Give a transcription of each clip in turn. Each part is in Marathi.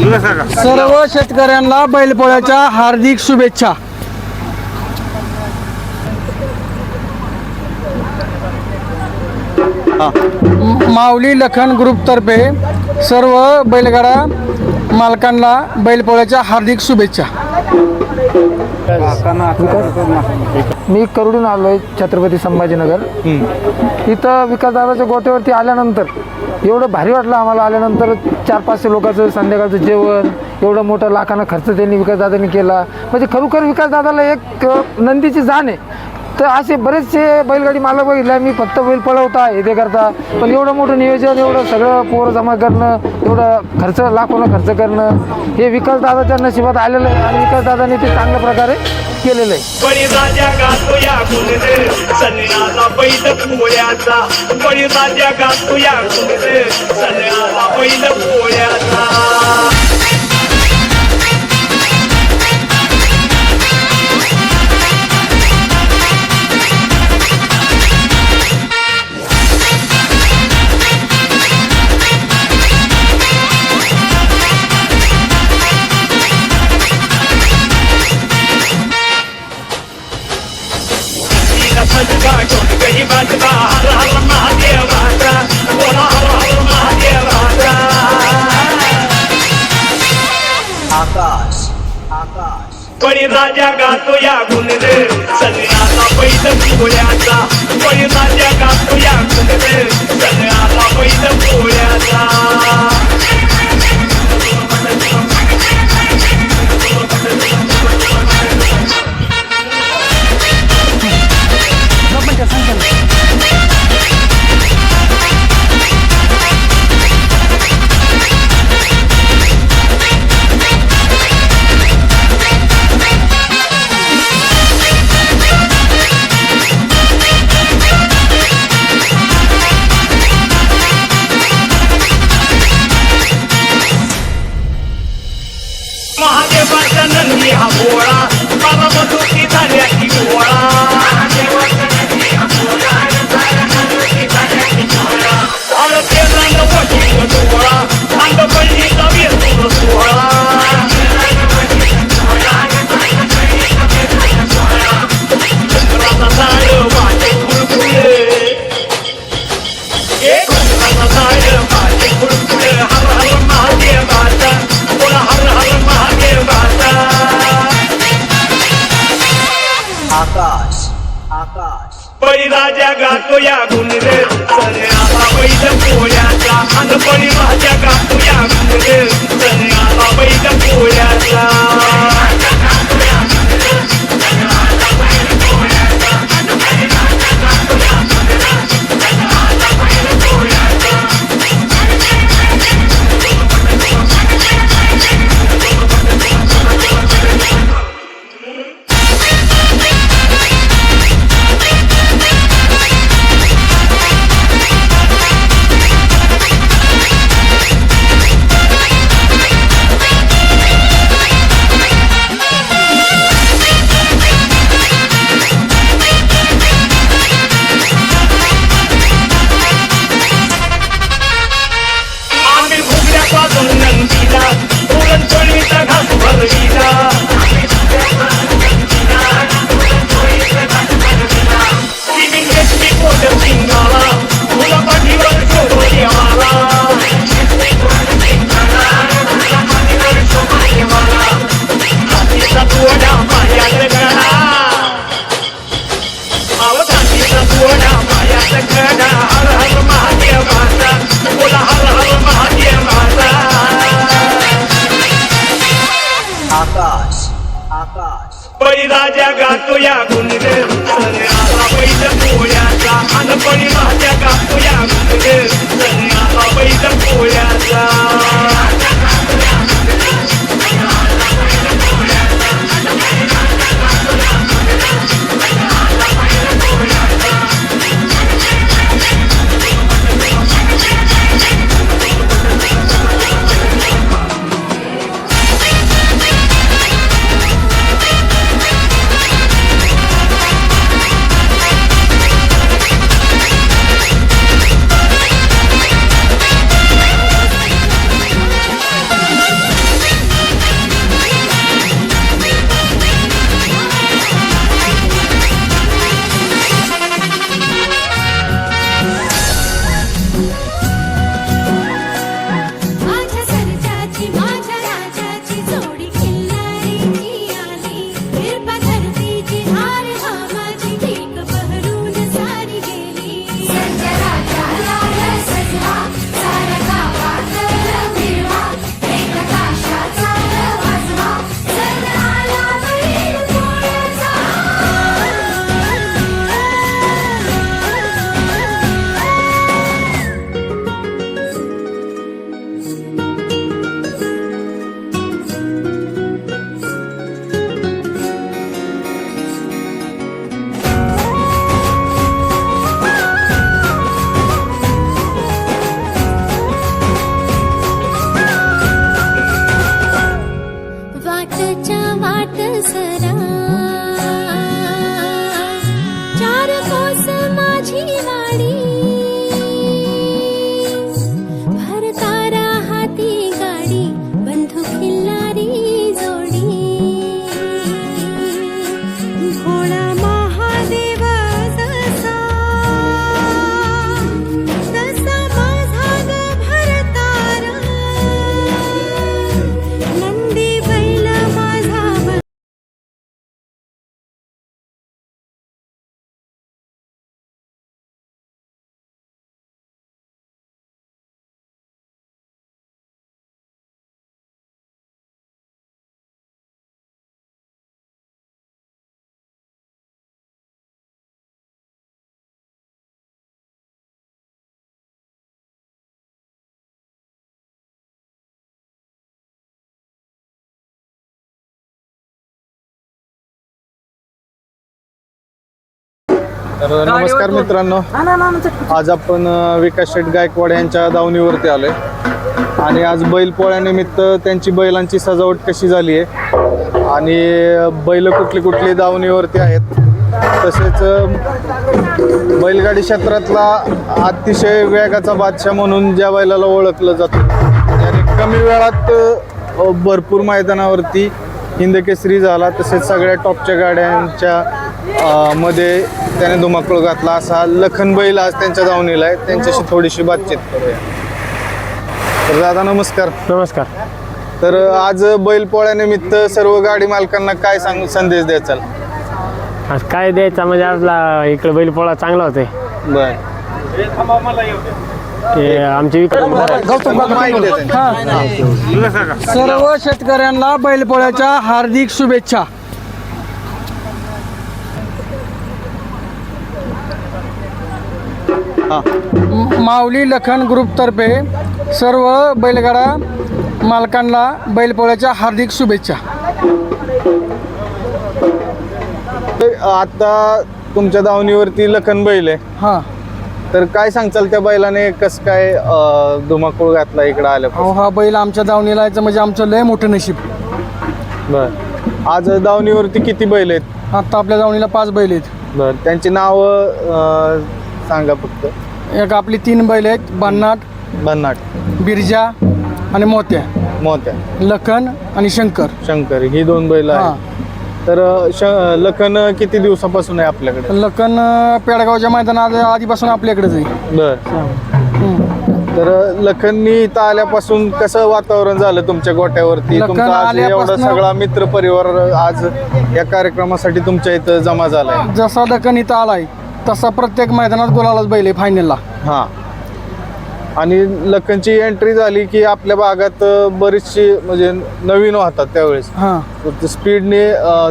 सर्व शेतकऱ्यांना बैलपोळ्याच्या हार्दिक शुभेच्छा. माऊली लखन ग्रुपतर्फे सर्व बैलगाडा मालकांना बैलपोळ्याच्या हार्दिक शुभेच्छा. मी करुडून आलो आहे छत्रपती संभाजीनगर. इथं विकासदाराच्या गोट्यावरती आल्यानंतर एवढं भारी वाटलं आम्हाला आल्यानंतर चार पाचशे लोकांचं संध्याकाळचं जेवण एवढं मोठं लाखानं खर्च त्यांनी विकासदादांनी केला. म्हणजे खरोखर विकासदादाला एक नंदीची जाण आहे. तर असे बरेचसे बैलगाडी मालक बघितले मी फक्त बैल पळवता हे ते करता. पण एवढं मोठं नियोजन एवढं सगळं पोरं जमा करणं एवढं खर्च लाखोनं खर्च करणं हे विकासदादाच्या नशिबात आलेलं आहे आणि विकासदादांनी ते चांगल्या प्रकारे केलेलं आहे. बळी राजा गातो या गुणरे सगळ्याला पैसा पोळ्याचा बळी राजा गातो या गुणरे सन्याला बैल पोळ्याचा महादेवाचा नंदी हा भोळा बाबा मधुकी झाल्या की गोळा. या गुणवेल. सरे आला बैल पोळ्याचा अनपणी माझ्या कापूया गुणवेल. तर नमस्कार मित्रांनो आज आपण विकास शेठ गायकवाड यांच्या दावणीवरती आलोय. आणि आज बैल पोळ्यानिमित्त त्यांची बैलांची सजावट कशी झाली आहे? आणि बैल कुठली कुठली दावणीवरती आहेत? तसेच बैलगाडी क्षेत्रातला अतिशय वेगाचा बादशाह म्हणून ज्या बैलाला ओळखलं जातं त्याने कमी वेळात भरपूर मैदानावरती हिंदकेसरी झाला. तसेच सगळ्या टॉपच्या गाड्यांच्या मध्ये त्याने धुमाकूळ घातला असा लखन बैल आज त्यांच्या दावणीला आहे त्यांच्याशी थोडीशी बातचीत करूया. तर दादा नमस्कार. नमस्कार. तर आज बैल पोळ्यानिमित्त सर्व गाडी मालकांना काय सांग संदेश द्यायचा? आज काय द्यायचा? म्हणजे आपला इकडे बैलपोळा चांगला होते बर. ते आमचे विक्रम माहिती. सर्व शेतकऱ्यांना बैलपोळ्याच्या हार्दिक शुभेच्छा हा. म- माऊली लखन ग्रुपतर्फे सर्व बैलगाडा मालकांना बैलपोळ्याच्या हार्दिक शुभेच्छा. आता तुमच्या दावणीवरती लखन बैल आहे. हां. तर काय सांगचाल त्या बैलाने कसं काय अ, धुमाकूळ घातला इकडं आलं अहो हा बैल आमच्या दावणीला यायचं म्हणजे आमचं लय मोठं नशीब. बर. आज दावणीवरती किती बैल आहेत? आत्ता आपल्या दावणीला पाच बैल आहेत. बर. त्यांची नावं सांगा फक्त. एक आपली तीन बैल आहेत बन्नाट भन्नाट. बिरजा आणि मोत्या. मोत्या. लखन आणि शंकर. शंकर ही दोन बैल हां. आहेत तर श लखन किती दिवसापासून आहे आपल्याकडे? लखन अं, पेडगावच्या मैदानात आधीपासून आपल्याकडेच आहे. बर. हम्म. तर लखननी इथं आल्यापासून कसं वातावरण झालं तुमच्या गोट्यावरती? लखन तुमचा आज एवढा आल्यापासून- सगळा मित्र परिवार आज या कार्यक्रमासाठी तुमच्या इथं जमा झालाय. जसा लखन इथं आलाय तसा प्रत्येक मैदानात गोलालाच बैल आहे फायनलला हा. आणि लखनची एंट्री झाली की आपल्या भागात अं, बरीचशी म्हणजे नवीन होतात त्यावेळेस. हां. स्पीडने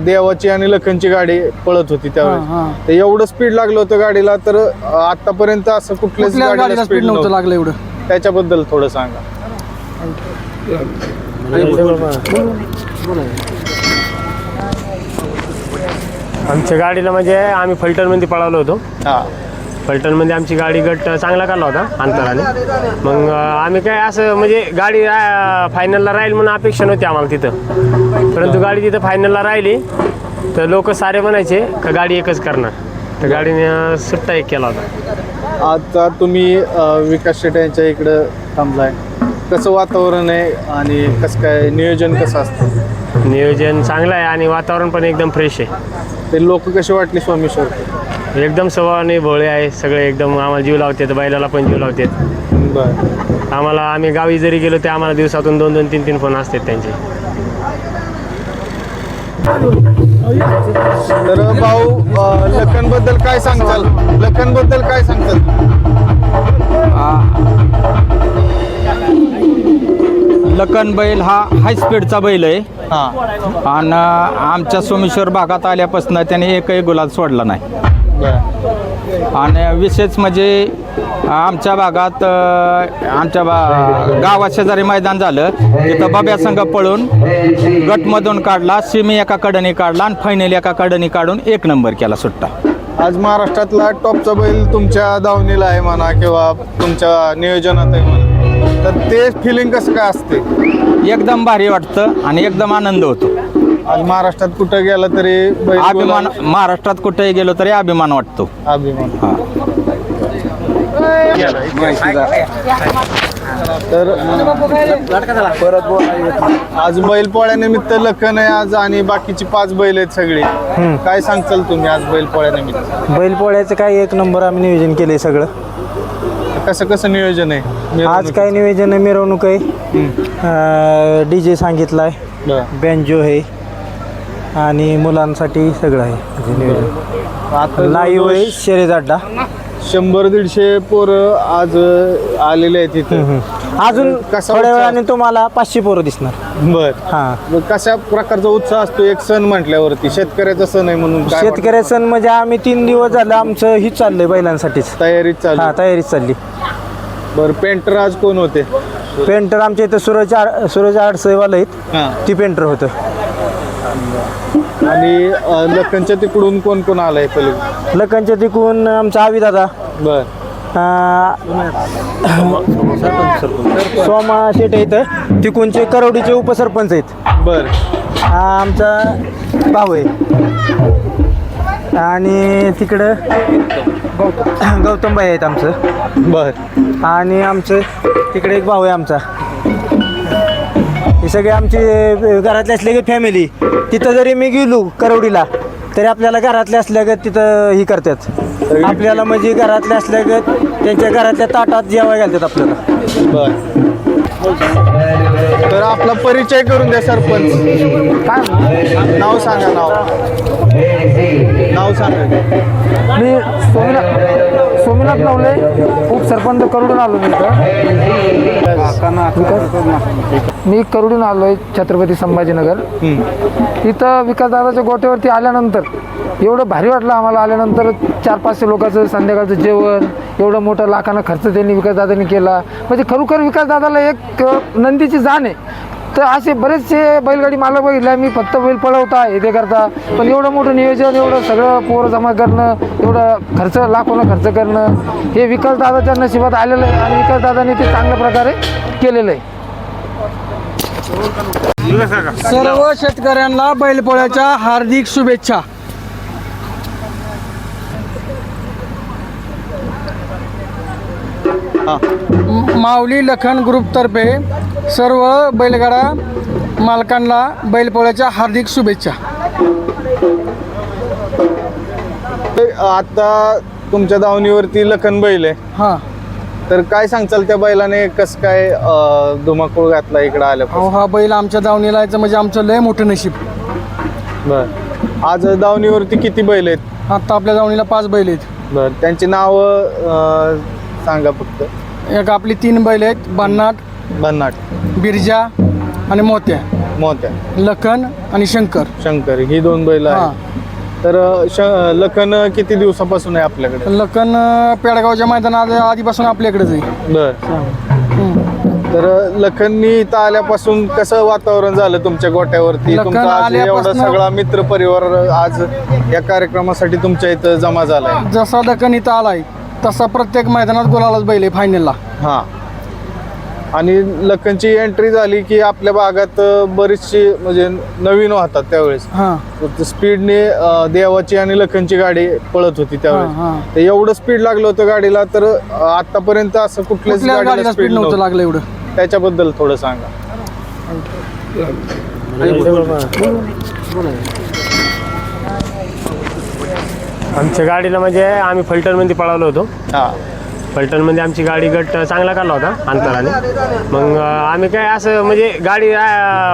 देवाची आणि लखनची गाडी पळत होती हां त्यावेळेस. हां तर एवढं स्पीड लागलं होतं गाडीला तर आतापर्यंत असं कुठल्याच कुठल्या गाडीला गाडीला स्पीड नव्हतं लागलं एवढं. त्याच्याबद्दल थोडं सांगा. आमच्या गाडीला म्हणजे आम्ही फलटणमध्ये पळालो होतो. हा. फलटणमध्ये आमची गाडी गट चांगला काढला होता अंतराने. मग आम्ही काय असं म्हणजे गाडी फायनलला राहील म्हणून अपेक्षा नव्हती आम्हाला तिथं. परंतु गाडी तिथं फायनलला राहिली तर लोक सारे म्हणायचे का गाडी एकच करणार. तर गाडीने सुट्टा एक केला होता. आता तुम्ही विकास शेट यांच्या इकडं थांबलाय. कसं वातावरण आहे आणि कसं काय नियोजन कसं असतं? नियोजन चांगलं आहे आणि वातावरण पण एकदम फ्रेश आहे. ते लोक कशी वाटली सोमेश्वर एकदम सवाने भोळे आहे सगळे एकदम आम्हाला जीव लावतात बैलाला पण जीव लावतात. बर. आम्हाला आम्ही गावी जरी गेलो ते आम्हाला दिवसातून दोन दोन तीन तीन फोन असतात त्यांचे. तर भाऊ लखनबद्दल काय सांगताल? लखनबद्दल काय सांगताल? लखन बैल हा हाय स्पीडचा बैल आहे. हा. आणि आमच्या सोमेश्वर भागात आल्यापासून त्याने एकही गुलाल सोडला नाही. बर. आणि विशेष म्हणजे आमच्या भागात अ, आमच्या बा गावात शेजारी मैदान झालं. तिथं बब्या संघ पळून गटमधून काढला सिमी एका कडनी काढला आणि फायनल एका कडनी काढून एक नंबर केला सुट्टा. आज महाराष्ट्रातला टॉपचा बैल तुमच्या दावणीला आहे म्हणा किंवा तुमच्या नियोजनात आहे म्हणा. तर ते फिलिंग कसं काय असते? एकदम भारी वाटतं आणि एकदम आनंद होतो. आज महाराष्ट्रात कुठं गेलं तरी बैल अभिमान महाराष्ट्रात कुठेही गेलो तरी अभिमान वाटतो. अभिमान. हा. तर आज बैल पोळ्यानिमित्त लखन आहे आज आणि बाकीची पाच बैल आहेत सगळी. काय सांगताल तुम्ही आज बैल पोळ्यानिमित्त? बैलपोळ्याचं काय एक नंबर आम्ही नियोजन केलंय सगळं. कसं कसं नियोजन आहे? आज काय नियोजन आहे मिरवणूक आहे डी जे सांगितलाय. बरं. बँजो आहे आणि मुलांसाठी सगळं आहे म्हणजे नियोजन. आता लाईव्ह आहे शर्यत अड्डा. शंभर दीडशे पोरं आज आलेले आहेत इथे. अजून कसा थोड्या उत्साह? वेळाने तुम्हाला पाचशे पोरं दिसणार. बर. हां. मग कशा प्रकारचा उत्साह असतो एक सण म्हटल्यावरती? शेतकऱ्याचा सण आहे म्हणून काय वाटतं? शेतकऱ्या सण म्हणजे आम्ही तीन दिवस झालं आमचं हीच चाललंय बैलांसाठीच. तयारीत चालू. हा तयारीच चालली. बर पेंटर आज कोण होते? पेंटर आमच्या इथं सूरज आड सूरज आडसईवाला आहेत. हा. ती पेंटर होतं. आणि अं, लखनच्या तिकडून कोण कोण आलंय पलीकडे? लखनच्या तिकून आमचा आवी दादा. बर. सोमा शेट आहेत तिकूनचे करवडीचे उपसरपंच आहेत. बर. आमचा भाऊ आहे. आणि तिकडं गौतमबाई आहेत आमचं. बर. आणि आमचं तिकडे एक भाऊ आहे आमचा. हे सगळे आमचे घरातले असले फॅमिली तिथं जरी मी गेलो करवडीला तरी आपल्याला घरातले असल्यागत तिथं ही करतात. आपल्याला म्हणजे घरातले असल्यागत त्यांच्या घरातल्या ताटात जेवाय घालतात आपल्याला. बर. तर आपला परिचय करून द्या सरपंच. काय नाव सांगा नाव. नाव सांगा. मी सोमनाथ सोमनाथ नवले उपसरपंच करुडून आलो मी इथं. मी करुडून आलो आहे छत्रपती संभाजीनगर. इथं विकासदादाच्या गोट्यावरती आल्यानंतर एवढं भारी वाटलं आम्हाला. आल्यानंतर चार पाचशे लोकांचं संध्याकाळचं जेवण एवढं मोठं लाखानं खर्च त्यांनी विकासदादांनी केला. म्हणजे खरोखर विकासदादाला एक नंदीची जाण आहे. तर असे बरेचसे बैलगाडी मालक बघितले मी फक्त बैल पळवता हे ते करता पण एवढं मोठं नियोजन एवढं सगळं पोरं जमा करणं एवढं खर्च लाखोनं खर्च करणं हे विकासदादाच्या नशिबात आलेलं आहे आणि विकासदादांनी ते चांगल्या प्रकारे केलेलं आहे. सर्व शेतकऱ्यांना बैलपोळ्याच्या हार्दिक शुभेच्छा. माऊली लखन ग्रुपतर्फे सर्व बैलगाडा मालकांना बैलपोळ्याच्या हार्दिक शुभेच्छा. आता तुमच्या दावणीवरती लखन बैल आहे. हां. तर काय सांगचाल त्या बैलाने? कसं काय अं, धुमाकूळ घातला इकडं अहो हा बैल आमच्या दावणीला यायचं म्हणजे आमचं लय मोठं नशीब. बर. आज दावणीवरती किती बैल आहेत? आता आपल्या दावणीला पाच बैल आहेत. बर. त्यांची नावं सांगा फक्त. एक आपली तीन बैल आहेत बन्नाट भन्नाट. बिरजा आणि मोत्या. मोत्या. लखन आणि शंकर. शंकर ही दोन बैल हां. आहेत तर श लखन किती दिवसापासून आहे आपल्याकडे? लखन पेडगावच्या मैदानात आधीपासून आपल्याकडेच आहे. बर. तर लखननी इथं आल्यापासून कसं वातावरण झालं तुमच्या गोट्यावरती? लखन तुमचा आज एवढा आल्यापासनं- सगळा मित्र परिवार आज या कार्यक्रमासाठी तुमच्या इथं जमा झालाय. जसा लखन इथं आलाय तसा प्रत्येक मैदानात गोलालाच बैल आहे फायनलला हा. आणि लखनची एंट्री झाली की आपल्या भागात बरीचशी म्हणजे नवीन वाहतात त्यावेळेस. हां. स्पीडने देवाची आणि लखनची गाडी पळत होती हां त्यावेळेस. हां ते एवढं स्पीड लागलं होतं गाडीला तर आतापर्यंत असं कुठल्याच गाडीला स्पीड नव्हतं. लागलं एवढं? त्याच्याबद्दल थोडं सांगा. आमच्या गाडीला म्हणजे आम्ही फलटणमध्ये पळालो होतो. हा. फलटणमध्ये आमची गाडी गट चांगला काढला होता अंतराने. मग आम्ही काय असं म्हणजे गाडी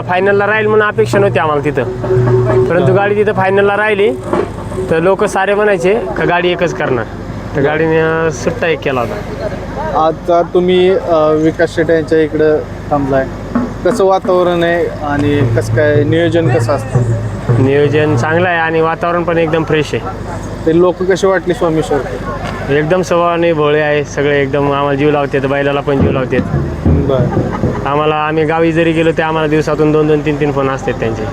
फायनलला राहील म्हणून अपेक्षा नव्हती आम्हाला तिथं. परंतु गाडी तिथं फायनलला राहिली तर लोक सारे म्हणायचे का गाडी एकच करणार. तर गाडीने सुट्टा एक केला होता. आता तुम्ही विकास शेट यांच्या इकडं थांबलाय. कसं वातावरण आहे आणि कसं काय नियोजन कसं असतं? नियोजन चांगलं आहे आणि वातावरण पण एकदम फ्रेश आहे. ते लोक कसे वाटले स्वामीश्वर एकदम सवाने भोळे आहे सगळे एकदम आम्हाला जीव लावतात बैलाला पण जीव लावतात. बर. आम्हाला आम्ही गावी जरी गेलो ते आम्हाला दिवसातून दोन दोन तीन तीन फोन असतात त्यांचे.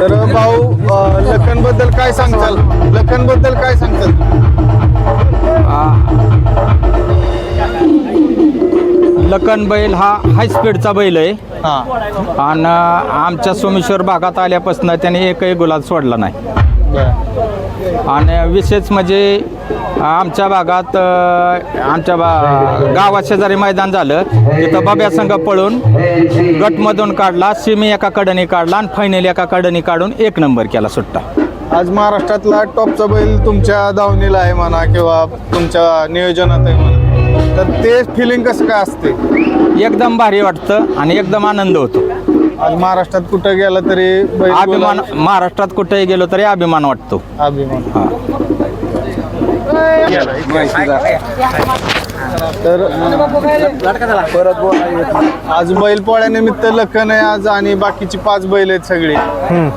तर भाऊ अं, लखनबद्दल काय सांगताल? लखनबद्दल काय सांगताल? लखन बैल हा हाय स्पीडचा बैल आहे. हा. आणि आमच्या सोमेश्वर भागात आल्यापासून त्याने एकही गुलाल सोडला नाही. आणि विशेष म्हणजे आमच्या भागात आमच्या बा गावात शेजारी मैदान झालं. तिथं बब्या संघ पळून गटमधून काढला सिमी एका कडनी काढला आणि फायनल एका कडनी काढून एक नंबर केला सुट्टा. आज महाराष्ट्रातला टॉपचा बैल तुमच्या दावणीला आहे म्हणा किंवा तुमच्या नियोजनात आहे म्हणा. तर ते फिलिंग कसं काय असते? एकदम भारी वाटतं आणि एकदम आनंद होतो. आज महाराष्ट्रात कुठं गेला तरी बैल अभिमान महाराष्ट्रात कुठेही गेलो तरी अभिमान वाटतो. अभिमान. हा. तर आज बैल पोळ्यानिमित्त लखन आहे आज आणि बाकीची पाच बैल आहेत सगळी.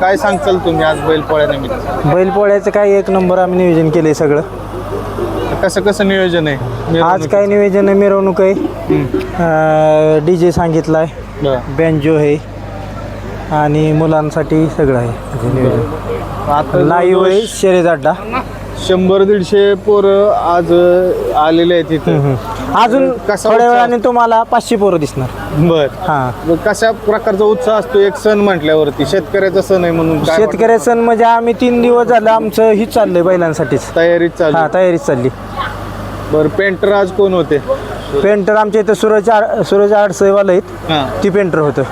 काय सांगचाल तुम्ही आज बैल पोळ्यानिमित्त? बैलपोळ्याचं काय एक नंबर आम्ही नियोजन केलंय सगळं. कसं कसं नियोजन आहे? आज काय नियोजन आहे? मिरवणूक आहे. D J सांगितलाय. बरं. बँजो आहे. आणि मुलांसाठी सगळं आहे. म्हणजे नियोजन. आता लाईव्ह आहे शर्यत अड्डा शंभर दीडशे पोरं आज आलेले आहेत इथं. अजून कसा थोड्या वेळाने तुम्हाला पाचशे पोरं दिसणार. बर. हां. कशा प्रकारचा उत्साह असतो एक सण म्हटल्यावरती? शेतकऱ्याचा सण आहे म्हणून काय वाटतं? शेतकऱ्या सण म्हणजे आम्ही तीन दिवस झालं आमचं हीच चाललंय बैलांसाठीच. तयारीत चालू. हा तयारीच चालली. बरं पेंटर आज कोण होते? पेंटर आमच्या इथं सूरज आड सूरज आडसईवाला आहेत. हां. ती पेंटर होतं.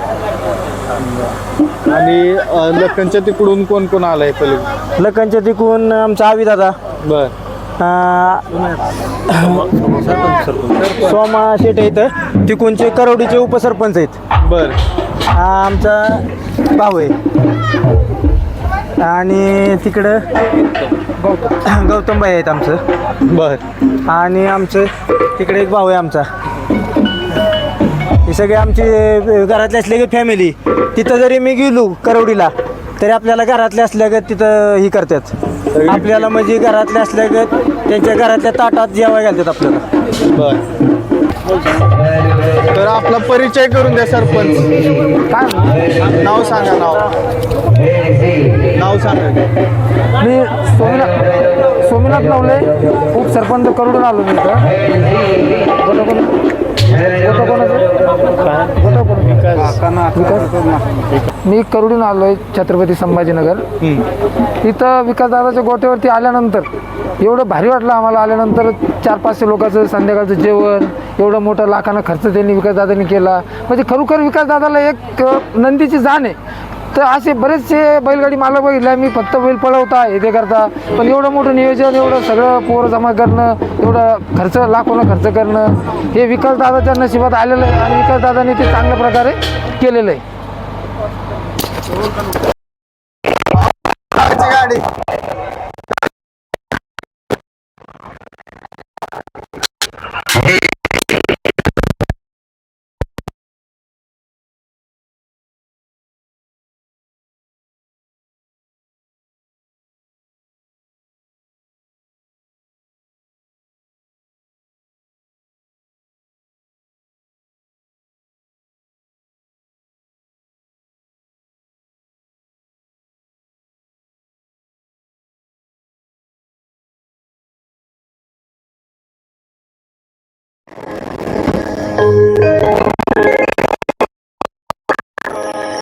आणि अं, लखनच्या तिकडून कोण कोण आलाय पलीकडे? लखनच्या तिकून आमचा आवी दादा. बर. सोमा शेट आहेत. तिकूनचे करवडीचे उपसरपंच आहेत. बर. हा आमचा भाऊ आहे. आणि तिकडं गौतम गौतमबाई आहेत आमचं. बर. आणि आमचं तिकडे एक भाऊ आहे आमचा. हे सगळे आमची घरातले असले की फॅमिली तिथं जरी मी गेलो करवडीला तरी आपल्याला घरातले असल्यागत तिथं ही करतात. आपल्याला म्हणजे घरातले असल्यागत त्यांच्या घरातल्या ताटात जेवाय घालतात आपल्याला. बर. तर आपला परिचय करून द्या सरपंच. काय नाव सांगा नाव. नाव सांगा. मी सोमनाथ सोमनाथ नवले उपसरपंच करून आलो मी इथं. गोटा मी करुडून आलोय छत्रपती संभाजीनगर. इथं विकासदादाच्या गोट्यावरती आल्यानंतर एवढं भारी वाटलं आम्हाला. आल्यानंतर चार पाचशे लोकांचं संध्याकाळचं जेवण एवढं मोठं लाखानं खर्च त्यांनी विकासदादांनी केला. म्हणजे खरोखर विकासदादाला एक नंदीची जाण आहे. तर असे बरेचसे बैलगाडी मालक बघितले मी फक्त बैल पळवता हे ते करता पण एवढं मोठं नियोजन एवढं सगळं पोरं जमा करणं एवढं खर्च लाखोनं खर्च करणं हे विकासदादाच्या नशिबात आलेलं आहे आणि विकासदादांनी ते चांगल्या प्रकारे केलेलं आहे.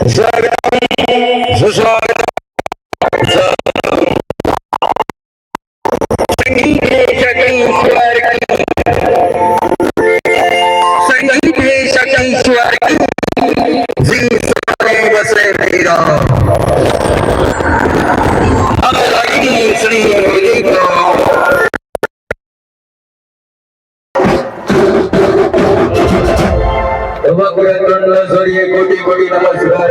Zara, Zara. ধর্মগুড়ের দণ্ড সরিয়ে কোটি কোটি নমস্কার